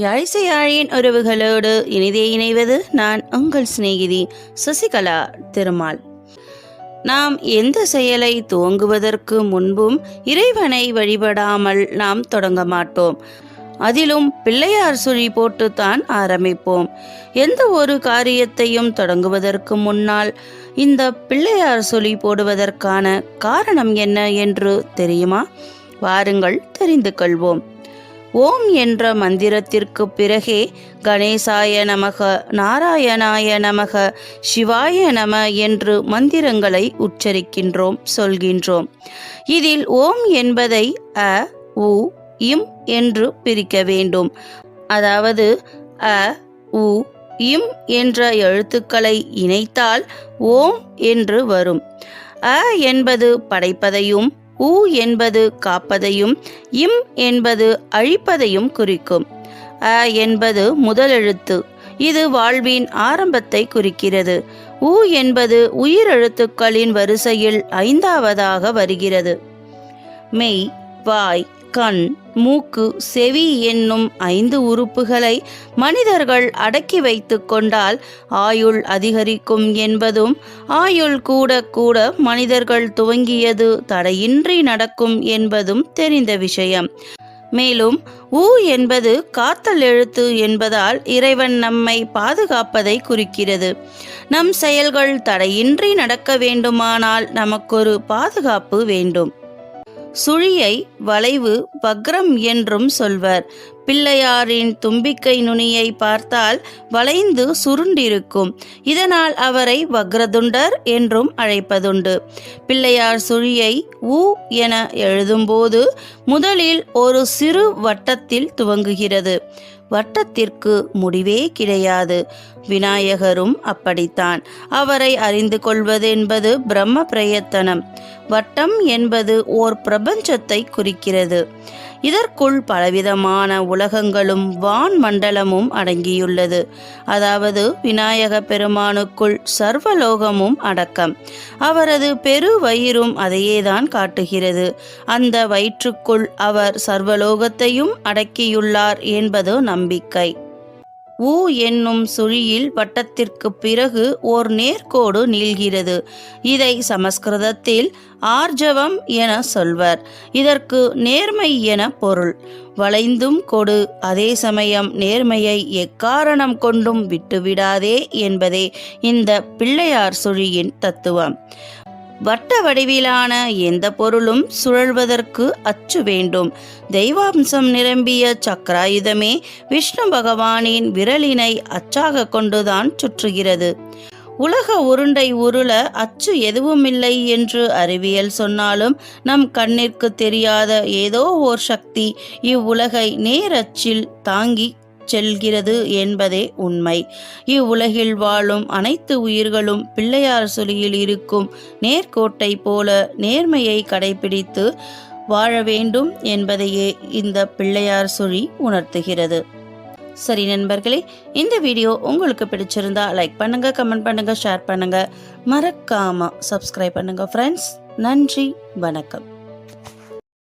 யாழிசையாழியின் உறவுகளோடு இனிதே இணைவது நான் உங்கள் சிநேகிதி சசிகலா திருமால். நாம் எந்த செயலை துவங்குவதற்கு முன்பும் இறைவனை வழிபடாமல் நாம் தொடங்க மாட்டோம். அதிலும் பிள்ளையார் சுழி போட்டுத்தான் ஆரம்பிப்போம். எந்த ஒரு காரியத்தையும் தொடங்குவதற்கு முன்னால் இந்த பிள்ளையார் சுழி போடுவதற்கான காரணம் என்ன என்று தெரியுமா? வாருங்கள் தெரிந்து கொள்வோம். ஓம் என்ற மந்திரத்திற்கு பிறகே கணேசாய நமக நாராயணாய நமக சிவாய நம என்று மந்திரங்களை உச்சரிக்கின்றோம் சொல்கின்றோம். இதில் ஓம் என்பதை அ உ இம் என்று பிரிக்க வேண்டும். அதாவது அ உ இம் என்ற எழுத்துக்களை இணைத்தால் ஓம் என்று வரும். அ என்பது படைப்பதையும் உ என்பது காப்பதையும் இம் என்பது அழிப்பதையும் குறிக்கும். அ என்பது முதலெழுத்து. இது வாழ்வின் ஆரம்பத்தை குறிக்கிறது. உ என்பது உயிரெழுத்துக்களின் வரிசையில் ஐந்தாவதாக வருகிறது. மெய் வாய் கண் மூக்கு செவி என்னும் ஐந்து உறுப்புகளை மனிதர்கள் அடக்கி வைத்து கொண்டால் ஆயுள் அதிகரிக்கும் என்பதும் ஆயுள் கூட கூட மனிதர்கள் துவங்கியது தடையின்றி நடக்கும் என்பதும் தெரிந்த விஷயம். மேலும் ஊ என்பது காத்தல் எழுத்து என்பதால் இறைவன் நம்மை பாதுகாப்பதை குறிக்கிறது. நம் செயல்கள் தடையின்றி நடக்க வேண்டுமானால் நமக்கொரு பாதுகாப்பு வேண்டும். சுழியை வளைவு வக்ரம் என்றும் சொல்வர். பிள்ளையாரின் தும்பிக்கை நுனியை பார்த்தால் வளைந்து சுருண்டிருக்கும். இதனால் அவரை வக்ரதுண்டர் என்றும் அழைப்பதுண்டு. பிள்ளையார் சுழியை உ என எழுதும்போது முதலில் ஒரு சிறு வட்டத்தில் துவங்குகிறது. வட்டத்திற்கு முடிவே கிடையாது. விநாயகரும் அப்படித்தான். அவரை அறிந்து கொள்வது என்பது பிரம்ம பிரயத்தனம். வட்டம் என்பது ஓர் பிரபஞ்சத்தை குறிக்கிறது. இதற்குள் பலவிதமான உலகங்களும் வான் மண்டலமும் அடங்கியுள்ளது. அதாவது விநாயக பெருமானுக்குள் சர்வலோகமும் அடக்கம். அவரது பெரு வயிறும் அதையேதான் காட்டுகிறது. அந்த வயிற்றுக்குள் அவர் சர்வலோகத்தையும் அடக்கியுள்ளார் என்பது நம்பிக்கை. ஊ என்னும் சுழியில் வட்டத்திற்கு பிறகு ஓர் நேர்கோடு நீள்கிறது. இதை சமஸ்கிருதத்தில் ஆர்ஜவம் என சொல்வர். இதற்கு நேர்மை என பொருள். வளைந்தும் கொடு. அதே சமயம் நேர்மையை எக்காரணம் கொண்டும் விட்டுவிடாதே என்பதே இந்த பிள்ளையார் சுழியின் தத்துவம். வட்ட வடிவிலான எந்த பொருளும் சுழல்வதற்கு அச்சு வேண்டும். தெய்வாம்சம் நிரம்பிய சக்கராயுதமே விஷ்ணு பகவானின் விரலினை அச்சாக கொண்டுதான் சுற்றுகிறது. உலக உருண்டை உருள அச்சு எதுவுமில்லை என்று அறிவியல் சொன்னாலும் நம் கண்ணிற்கு தெரியாத ஏதோ ஓர் சக்தி இவ்வுலகை நேரச்சில் தாங்கி செல்கிறது என்பதே உண்மை. இவ்வுலகில் வாழும் அனைத்து உயிர்களும் பிள்ளையார் சொலியில் இருக்கும் நேர்கோட்டை போல நேர்மையை கடைபிடித்து வாழ வேண்டும் என்பதையே இந்த பிள்ளையார் சொலி உணர்த்துகிறது. சரி நண்பர்களே இந்த வீடியோ உங்களுக்கு பிடிச்சிருந்தா லைக் பண்ணுங்க கமெண்ட் பண்ணுங்க ஷேர் பண்ணுங்க. மறக்காம சப்ஸ்கிரைப் பண்ணுங்க ஃப்ரெண்ட்ஸ் நன்றி வணக்கம்.